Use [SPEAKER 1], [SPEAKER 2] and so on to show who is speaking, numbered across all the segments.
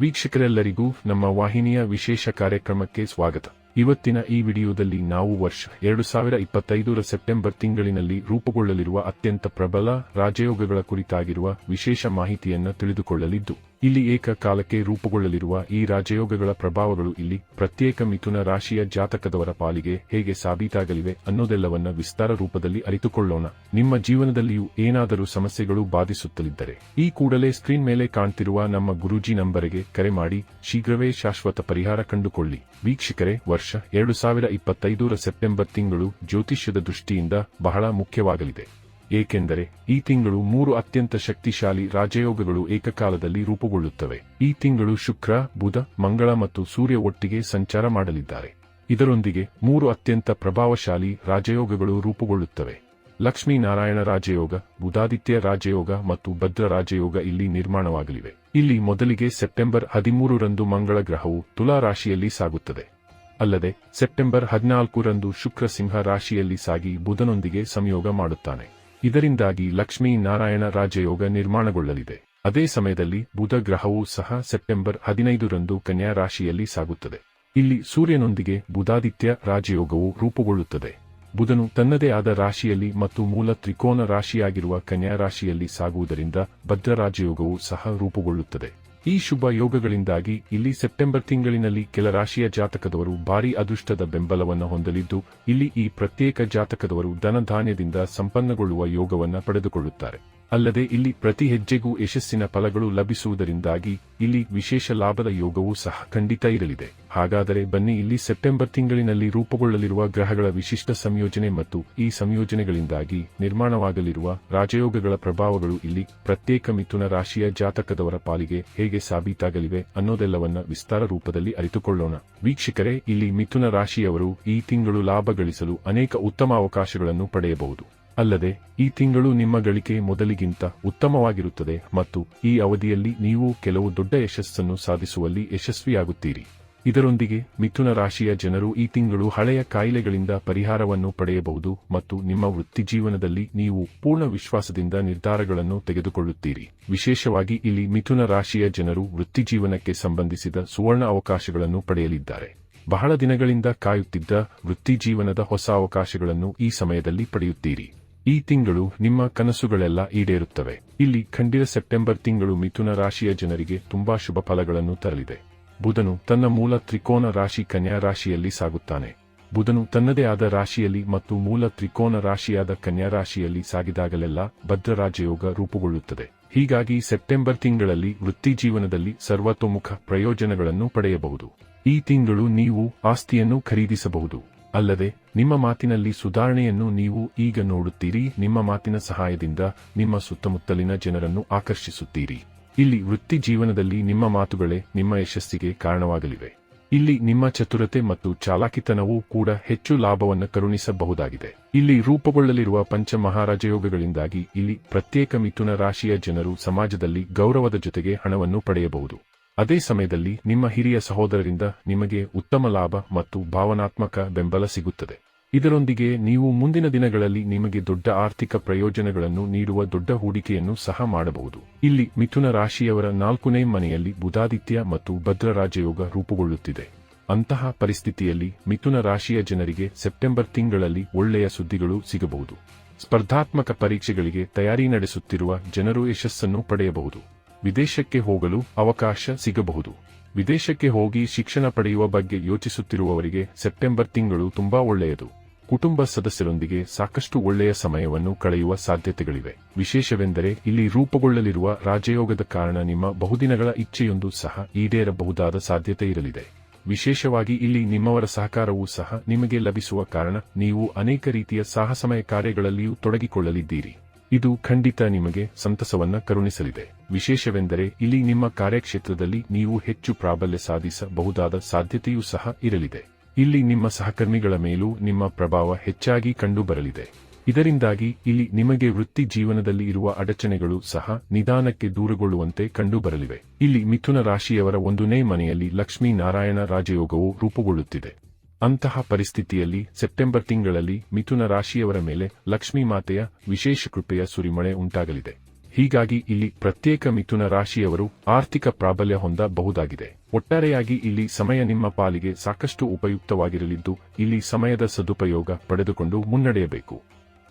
[SPEAKER 1] ವೀಕ್ಷಕರೆಲ್ಲರಿಗೂ ನಮ್ಮ ವಾಹಿನಿಯ ವಿಶೇಷ ಕಾರ್ಯಕ್ರಮಕ್ಕೆ ಸ್ವಾಗತ. ಇವತ್ತಿನ ಈ ವಿಡಿಯೋದಲ್ಲಿ ನಾವು ವರ್ಷ ಎರಡು ಸಾವಿರ ಇಪ್ಪತ್ತೈದರ ಸೆಪ್ಟೆಂಬರ್ ತಿಂಗಳಿನಲ್ಲಿ ರೂಪುಗೊಳ್ಳಲಿರುವ ಅತ್ಯಂತ ಪ್ರಬಲ ರಾಜಯೋಗಗಳ ಕುರಿತಾಗಿರುವ ವಿಶೇಷ ಮಾಹಿತಿಯನ್ನು ತಿಳಿದುಕೊಳ್ಳಲಿದ್ದು ಇಲ್ಲಿ ಏಕಕಾಲಕ್ಕೆ ರೂಪುಗೊಳ್ಳಲಿರುವ ಈ ರಾಜಯೋಗಗಳ ಪ್ರಭಾವಗಳು ಇಲ್ಲಿ ಪ್ರತ್ಯೇಕ ಮಿಥುನ ರಾಶಿಯ ಜಾತಕದವರ ಪಾಲಿಗೆ ಹೇಗೆ ಸಾಬೀತಾಗಲಿವೆ ಅನ್ನೋದೆಲ್ಲವನ್ನ ವಿಸ್ತಾರ ರೂಪದಲ್ಲಿ ಅರಿತುಕೊಳ್ಳೋಣ. ನಿಮ್ಮ ಜೀವನದಲ್ಲಿಯೂ ಏನಾದರೂ ಸಮಸ್ಯೆಗಳು ಬಾಧಿಸುತ್ತಲಿದ್ದರೆ ಈ ಕೂಡಲೇ ಸ್ಕ್ರೀನ್ ಮೇಲೆ ಕಾಣ್ತಿರುವ ನಮ್ಮ ಗುರೂಜಿ ನಂಬರಿಗೆ ಕರೆ ಮಾಡಿ ಶೀಘ್ರವೇ ಶಾಶ್ವತ ಪರಿಹಾರ ಕಂಡುಕೊಳ್ಳಿ. ವೀಕ್ಷಕರೇ, ವರ್ಷ ಎರಡು ಸಾವಿರ ಇಪ್ಪತ್ತೈದರ ಸೆಪ್ಟೆಂಬರ್ ತಿಂಗಳು ಜ್ಯೋತಿಷ್ಯದ ದೃಷ್ಟಿಯಿಂದ ಬಹಳ ಮುಖ್ಯವಾಗಲಿದೆ. ಏಕೆಂದರೆ ಈ ತಿಂಗಳು ಮೂರು ಅತ್ಯಂತ ಶಕ್ತಿಶಾಲಿ ರಾಜಯೋಗಗಳು ಏಕಕಾಲದಲ್ಲಿ ರೂಪುಗೊಳ್ಳುತ್ತವೆ. ಈ ತಿಂಗಳು ಶುಕ್ರ, ಬುಧ, ಮಂಗಳ ಮತ್ತು ಸೂರ್ಯ ಒಟ್ಟಿಗೆ ಸಂಚಾರ ಮಾಡಲಿದ್ದಾರೆ. ಇದರೊಂದಿಗೆ ಮೂರು ಅತ್ಯಂತ ಪ್ರಭಾವಶಾಲಿ ರಾಜಯೋಗಗಳು ರೂಪುಗೊಳ್ಳುತ್ತವೆ. ಲಕ್ಷ್ಮೀನಾರಾಯಣ ರಾಜಯೋಗ, ಬುಧಾದಿತ್ಯ ರಾಜಯೋಗ ಮತ್ತು ಭದ್ರ ರಾಜಯೋಗ ಇಲ್ಲಿ ನಿರ್ಮಾಣವಾಗಲಿವೆ. ಇಲ್ಲಿ ಮೊದಲಿಗೆ ಸೆಪ್ಟೆಂಬರ್ ಹದಿಮೂರರಂದು ಮಂಗಳ ಗ್ರಹವು ತುಲಾ ರಾಶಿಯಲ್ಲಿ ಸಾಗುತ್ತದೆ. ಅಲ್ಲದೆ ಸೆಪ್ಟೆಂಬರ್ ಹದಿನಾಲ್ಕರಂದು ಶುಕ್ರ ಸಿಂಹ ರಾಶಿಯಲ್ಲಿ ಸಾಗಿ ಬುಧನೊಂದಿಗೆ ಸಂಯೋಗ ಮಾಡುತ್ತಾನೆ. ಇದರಿಂದಾಗಿ ಲಕ್ಷ್ಮೀ ನಾರಾಯಣ ರಾಜಯೋಗ ನಿರ್ಮಾಣಗೊಳ್ಳಲಿದೆ. ಅದೇ ಸಮಯದಲ್ಲಿ ಬುಧ ಗ್ರಹವೂ ಸಹ ಸೆಪ್ಟೆಂಬರ್ ಹದಿನೈದರಂದು ಕನ್ಯಾ ರಾಶಿಯಲ್ಲಿ ಸಾಗುತ್ತದೆ. ಇಲ್ಲಿ ಸೂರ್ಯನೊಂದಿಗೆ ಬುಧಾದಿತ್ಯ ರಾಜಯೋಗವು ರೂಪುಗೊಳ್ಳುತ್ತದೆ. ಬುಧನು ತನ್ನದೇ ಆದ ರಾಶಿಯಲ್ಲಿ ಮತ್ತು ಮೂಲ ತ್ರಿಕೋನ ರಾಶಿಯಾಗಿರುವ ಕನ್ಯಾ ರಾಶಿಯಲ್ಲಿ ಸಾಗುವುದರಿಂದ ಭದ್ರ ರಾಜಯೋಗವು ಸಹ ರೂಪುಗೊಳ್ಳುತ್ತದೆ. ಈ ಶುಭ ಯೋಗಗಳಿಂದಾಗಿ ಇಲ್ಲಿ ಸೆಪ್ಟೆಂಬರ್ ತಿಂಗಳಿನಲ್ಲಿ ಕೆಲ ರಾಶಿಯ ಜಾತಕದವರು ಭಾರೀ ಅದೃಷ್ಟದ ಬೆಂಬಲವನ್ನು ಹೊಂದಲಿದ್ದು, ಇಲ್ಲಿ ಈ ಪ್ರತ್ಯೇಕ ಜಾತಕದವರು ಧನಧಾನ್ಯದಿಂದ ಸಂಪನ್ನಗೊಳ್ಳುವ ಯೋಗವನ್ನು ಪಡೆದುಕೊಳ್ಳುತ್ತಾರೆ. ಅಲ್ಲದೆ ಇಲ್ಲಿ ಪ್ರತಿ ಹೆಜ್ಜೆಗೂ ಯಶಸ್ಸಿನ ಫಲಗಳು ಲಭಿಸುವುದರಿಂದಾಗಿ ಇಲ್ಲಿ ವಿಶೇಷ ಲಾಭದ ಯೋಗವೂ ಸಹ ಖಂಡಿತ ಇರಲಿದೆ. ಹಾಗಾದರೆ ಬನ್ನಿ ಇಲ್ಲಿ ಸೆಪ್ಟೆಂಬರ್ ತಿಂಗಳಿನಲ್ಲಿ ರೂಪುಗೊಳ್ಳಲಿರುವ ಗ್ರಹಗಳ ವಿಶಿಷ್ಟ ಸಂಯೋಜನೆ ಮತ್ತು ಈ ಸಂಯೋಜನೆಗಳಿಂದಾಗಿ ನಿರ್ಮಾಣವಾಗಲಿರುವ ರಾಜಯೋಗಗಳ ಪ್ರಭಾವಗಳು ಇಲ್ಲಿ ಪ್ರತ್ಯೇಕ ಮಿಥುನ ರಾಶಿಯ ಜಾತಕದವರ ಪಾಲಿಗೆ ಹೇಗೆ ಸಾಬೀತಾಗಲಿವೆ ಅನ್ನೋದೆಲ್ಲವನ್ನ ವಿಸ್ತಾರ ರೂಪದಲ್ಲಿ ಅರಿತುಕೊಳ್ಳೋಣ. ವೀಕ್ಷಕರೇ, ಇಲ್ಲಿ ಮಿಥುನ ರಾಶಿಯವರು ಈ ತಿಂಗಳು ಲಾಭ ಗಳಿಸಲು ಅನೇಕ ಉತ್ತಮ ಅವಕಾಶಗಳನ್ನು ಪಡೆಯಬಹುದು. ಅಲ್ಲದೆ, ಈ ತಿಂಗಳು ನಿಮ್ಮ ಗಳಿಕೆ ಮೊದಲಿಗಿಂತ ಉತ್ತಮವಾಗಿರುತ್ತದೆ ಮತ್ತು ಈ ಅವಧಿಯಲ್ಲಿ ನೀವು ಕೆಲವು ದೊಡ್ಡ ಯಶಸ್ಸನ್ನು ಸಾಧಿಸುವಲ್ಲಿ ಯಶಸ್ವಿಯಾಗುತ್ತೀರಿ. ಇದರೊಂದಿಗೆ ಮಿಥುನ ರಾಶಿಯ ಜನರು ಈ ತಿಂಗಳು ಹಳೆಯ ಕಾಯಿಲೆಗಳಿಂದ ಪರಿಹಾರವನ್ನು ಪಡೆಯಬಹುದು ಮತ್ತು ನಿಮ್ಮ ವೃತ್ತಿಜೀವನದಲ್ಲಿ ನೀವು ಪೂರ್ಣ ವಿಶ್ವಾಸದಿಂದ ನಿರ್ಧಾರಗಳನ್ನು ತೆಗೆದುಕೊಳ್ಳುತ್ತೀರಿ. ವಿಶೇಷವಾಗಿ ಇಲ್ಲಿ ಮಿಥುನ ರಾಶಿಯ ಜನರು ವೃತ್ತಿಜೀವನಕ್ಕೆ ಸಂಬಂಧಿಸಿದ ಸುವರ್ಣ ಅವಕಾಶಗಳನ್ನು ಪಡೆಯಲಿದ್ದಾರೆ. ಬಹಳ ದಿನಗಳಿಂದ ಕಾಯುತ್ತಿದ್ದ ವೃತ್ತಿಜೀವನದ ಹೊಸ ಅವಕಾಶಗಳನ್ನು ಈ ಸಮಯದಲ್ಲಿ ಪಡೆಯುತ್ತೀರಿ. ಈ ತಿಂಗಳು ನಿಮ್ಮ ಕನಸುಗಳೆಲ್ಲ ಈಡೇರುತ್ತವೆ. ಇಲ್ಲಿ ಖಂಡಿತ ಸೆಪ್ಟೆಂಬರ್ ತಿಂಗಳು ಮಿಥುನ ರಾಶಿಯ ಜನರಿಗೆ ತುಂಬಾ ಶುಭ ಫಲಗಳನ್ನು ತರಲಿದೆ. ಬುಧನು ತನ್ನ ಮೂಲ ತ್ರಿಕೋನ ರಾಶಿ ಕನ್ಯಾ ರಾಶಿಯಲ್ಲಿ ಸಾಗುತ್ತಾನೆ. ಬುಧನು ತನ್ನದೇ ಆದ ರಾಶಿಯಲ್ಲಿ ಮತ್ತು ಮೂಲ ತ್ರಿಕೋನ ರಾಶಿಯಾದ ಕನ್ಯಾ ರಾಶಿಯಲ್ಲಿ ಸಾಗಿದಾಗಲೆಲ್ಲ ಭದ್ರರಾಜಯೋಗ ರೂಪುಗೊಳ್ಳುತ್ತದೆ. ಹೀಗಾಗಿ ಸೆಪ್ಟೆಂಬರ್ ತಿಂಗಳಲ್ಲಿ ವೃತ್ತಿ ಜೀವನದಲ್ಲಿ ಸರ್ವತೋಮುಖ ಪ್ರಯೋಜನಗಳನ್ನು ಪಡೆಯಬಹುದು. ಈ ತಿಂಗಳು ನೀವು ಆಸ್ತಿಯನ್ನು ಖರೀದಿಸಬಹುದು. ಅಲ್ಲದೆ, ನಿಮ್ಮ ಮಾತಿನಲ್ಲಿ ಸುಧಾರಣೆಯನ್ನು ನೀವು ಈಗ ನೋಡುತ್ತೀರಿ, ನಿಮ್ಮ ಮಾತಿನ ಸಹಾಯದಿಂದ ನಿಮ್ಮ ಸುತ್ತಮುತ್ತಲಿನ ಜನರನ್ನು ಆಕರ್ಷಿಸುತ್ತೀರಿ. ಇಲ್ಲಿ ವೃತ್ತಿ ಜೀವನದಲ್ಲಿ ನಿಮ್ಮ ಮಾತುಗಳೇ ನಿಮ್ಮ ಯಶಸ್ಸಿಗೆ ಕಾರಣವಾಗಲಿವೆ. ಇಲ್ಲಿ ನಿಮ್ಮ ಚತುರತೆ ಮತ್ತು ಚಾಲಾಕಿತನವೂ ಕೂಡ ಹೆಚ್ಚು ಲಾಭವನ್ನು ಕರುಣಿಸಬಹುದಾಗಿದೆ. ಇಲ್ಲಿ ರೂಪುಗೊಳ್ಳಲಿರುವ ಪಂಚ ಮಹಾರಾಜಯೋಗಗಳಿಂದಾಗಿ ಇಲ್ಲಿ ಪ್ರತ್ಯೇಕ ಮಿಥುನ ರಾಶಿಯ ಜನರು ಸಮಾಜದಲ್ಲಿ ಗೌರವದ ಜೊತೆಗೆ ಹಣವನ್ನು ಪಡೆಯಬಹುದು. ಅದೇ ಸಮಯದಲ್ಲಿ ನಿಮ್ಮ ಹಿರಿಯ ಸಹೋದರರಿಂದ ನಿಮಗೆ ಉತ್ತಮ ಲಾಭ ಮತ್ತು ಭಾವನಾತ್ಮಕ ಬೆಂಬಲ ಸಿಗುತ್ತದೆ. ಇದರೊಂದಿಗೆ ನೀವು ಮುಂದಿನ ದಿನಗಳಲ್ಲಿ ನಿಮಗೆ ದೊಡ್ಡ ಆರ್ಥಿಕ ಪ್ರಯೋಜನಗಳನ್ನು ನೀಡುವ ದೊಡ್ಡ ಹೂಡಿಕೆಯನ್ನು ಸಹ ಮಾಡಬಹುದು. ಇಲ್ಲಿ ಮಿಥುನ ರಾಶಿಯವರ ನಾಲ್ಕನೇ ಮನೆಯಲ್ಲಿ ಬುಧಾದಿತ್ಯ ಮತ್ತು ಭದ್ರ ರಾಜಯೋಗ ರೂಪುಗೊಳ್ಳುತ್ತಿದೆ. ಅಂತಹ ಪರಿಸ್ಥಿತಿಯಲ್ಲಿ ಮಿಥುನ ರಾಶಿಯ ಜನರಿಗೆ ಸೆಪ್ಟೆಂಬರ್ ತಿಂಗಳಲ್ಲಿ ಒಳ್ಳೆಯ ಸುದ್ದಿಗಳು ಸಿಗಬಹುದು. ಸ್ಪರ್ಧಾತ್ಮಕ ಪರೀಕ್ಷೆಗಳಿಗೆ ತಯಾರಿ ನಡೆಸುತ್ತಿರುವ ಜನರು ಯಶಸ್ಸನ್ನು ಪಡೆಯಬಹುದು. ವಿದೇಶಕ್ಕೆ ಹೋಗಲು ಅವಕಾಶ ಸಿಗಬಹುದು. ವಿದೇಶಕ್ಕೆ ಹೋಗಿ ಶಿಕ್ಷಣ ಪಡೆಯುವ ಬಗ್ಗೆ ಯೋಚಿಸುತ್ತಿರುವವರಿಗೆ ಸೆಪ್ಟೆಂಬರ್ ತಿಂಗಳು ತುಂಬಾ ಒಳ್ಳೆಯದು. ಕುಟುಂಬ ಸದಸ್ಯರೊಂದಿಗೆ ಸಾಕಷ್ಟು ಒಳ್ಳೆಯ ಸಮಯವನ್ನು ಕಳೆಯುವ ಸಾಧ್ಯತೆಗಳಿವೆ. ವಿಶೇಷವೆಂದರೆ ಇಲ್ಲಿ ರೂಪುಗೊಳ್ಳಲಿರುವ ರಾಜಯೋಗದ ಕಾರಣ ನಿಮ್ಮ ಬಹುದಿನಗಳ ಇಚ್ಛೆಯೊಂದು ಸಹ ಈಡೇರಬಹುದಾದ ಸಾಧ್ಯತೆ ಇರಲಿದೆ. ವಿಶೇಷವಾಗಿ ಇಲ್ಲಿ ನಿಮ್ಮವರ ಸಹಕಾರವೂ ಸಹ ನಿಮಗೆ ಲಭಿಸುವ ಕಾರಣ ನೀವು ಅನೇಕ ರೀತಿಯ ಸಾಹಸಮಯ ಕಾರ್ಯಗಳಲ್ಲಿಯೂ ತೊಡಗಿಕೊಳ್ಳಲಿದ್ದೀರಿ. ಇದು ಖಂಡಿತ ನಿಮಗೆ ಸಂತಸವನ್ನ ಕರುಣಿಸಲಿದೆ. ವಿಶೇಷವೆಂದರೆ ಇಲ್ಲಿ ನಿಮ್ಮ ಕಾರ್ಯಕ್ಷೇತ್ರದಲ್ಲಿ ನೀವು ಹೆಚ್ಚು ಪ್ರಾಬಲ್ಯ ಸಾಧಿಸಬಹುದಾದ ಸಾಧ್ಯತೆಯೂ ಸಹ ಇರಲಿದೆ. ಇಲ್ಲಿ ನಿಮ್ಮ ಸಹಕರ್ಮಿಗಳ ಮೇಲೂ ನಿಮ್ಮ ಪ್ರಭಾವ ಹೆಚ್ಚಾಗಿ ಕಂಡುಬರಲಿದೆ. ಇದರಿಂದಾಗಿ ಇಲ್ಲಿ ನಿಮಗೆ ವೃತ್ತಿ ಜೀವನದಲ್ಲಿ ಇರುವ ಅಡಚಣೆಗಳು ಸಹ ನಿಧಾನಕ್ಕೆ ದೂರಗೊಳ್ಳುವಂತೆ ಕಂಡುಬರಲಿವೆ. ಇಲ್ಲಿ ಮಿಥುನ ರಾಶಿಯವರ ಒಂದನೇ ಮನೆಯಲ್ಲಿ ಲಕ್ಷ್ಮೀ ನಾರಾಯಣ ರಾಜಯೋಗವು ರೂಪುಗೊಳ್ಳುತ್ತಿದೆ. ಅಂತಹ ಪರಿಸ್ಥಿತಿಯಲ್ಲಿ ಸೆಪ್ಟೆಂಬರ್ ತಿಂಗಳಲ್ಲಿ ಮಿಥುನ ರಾಶಿಯವರ ಮೇಲೆ ಲಕ್ಷ್ಮೀ ಮಾತೆಯ ವಿಶೇಷ ಕೃಪೆಯ ಸುರಿಮಳೆ ಉಂಟಾಗಲಿದೆ. ಹೀಗಾಗಿ ಇಲ್ಲಿ ಪ್ರತ್ಯೇಕ ಮಿಥುನ ರಾಶಿಯವರು ಆರ್ಥಿಕ ಪ್ರಾಬಲ್ಯ ಹೊಂದಬಹುದಾಗಿದೆ. ಒಟ್ಟಾರೆಯಾಗಿ ಇಲ್ಲಿ ಸಮಯ ನಿಮ್ಮ ಪಾಲಿಗೆ ಸಾಕಷ್ಟು ಉಪಯುಕ್ತವಾಗಿರಲಿದ್ದು, ಇಲ್ಲಿ ಸಮಯದ ಸದುಪಯೋಗ ಪಡೆದುಕೊಂಡು ಮುನ್ನಡೆಯಬೇಕು.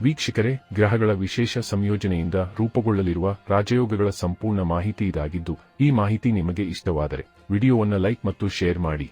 [SPEAKER 1] ವೀಕ್ಷಕರೇ, ಗ್ರಹಗಳ ವಿಶೇಷ ಸಂಯೋಜನೆಯಿಂದ ರೂಪುಗೊಳ್ಳಲಿರುವ ರಾಜಯೋಗಗಳ ಸಂಪೂರ್ಣ ಮಾಹಿತಿ ಇದಾಗಿದ್ದು, ಈ ಮಾಹಿತಿ ನಿಮಗೆ ಇಷ್ಟವಾದರೆ, ವಿಡಿಯೋವನ್ನು ಲೈಕ್ ಮತ್ತು ಶೇರ್ ಮಾಡಿ.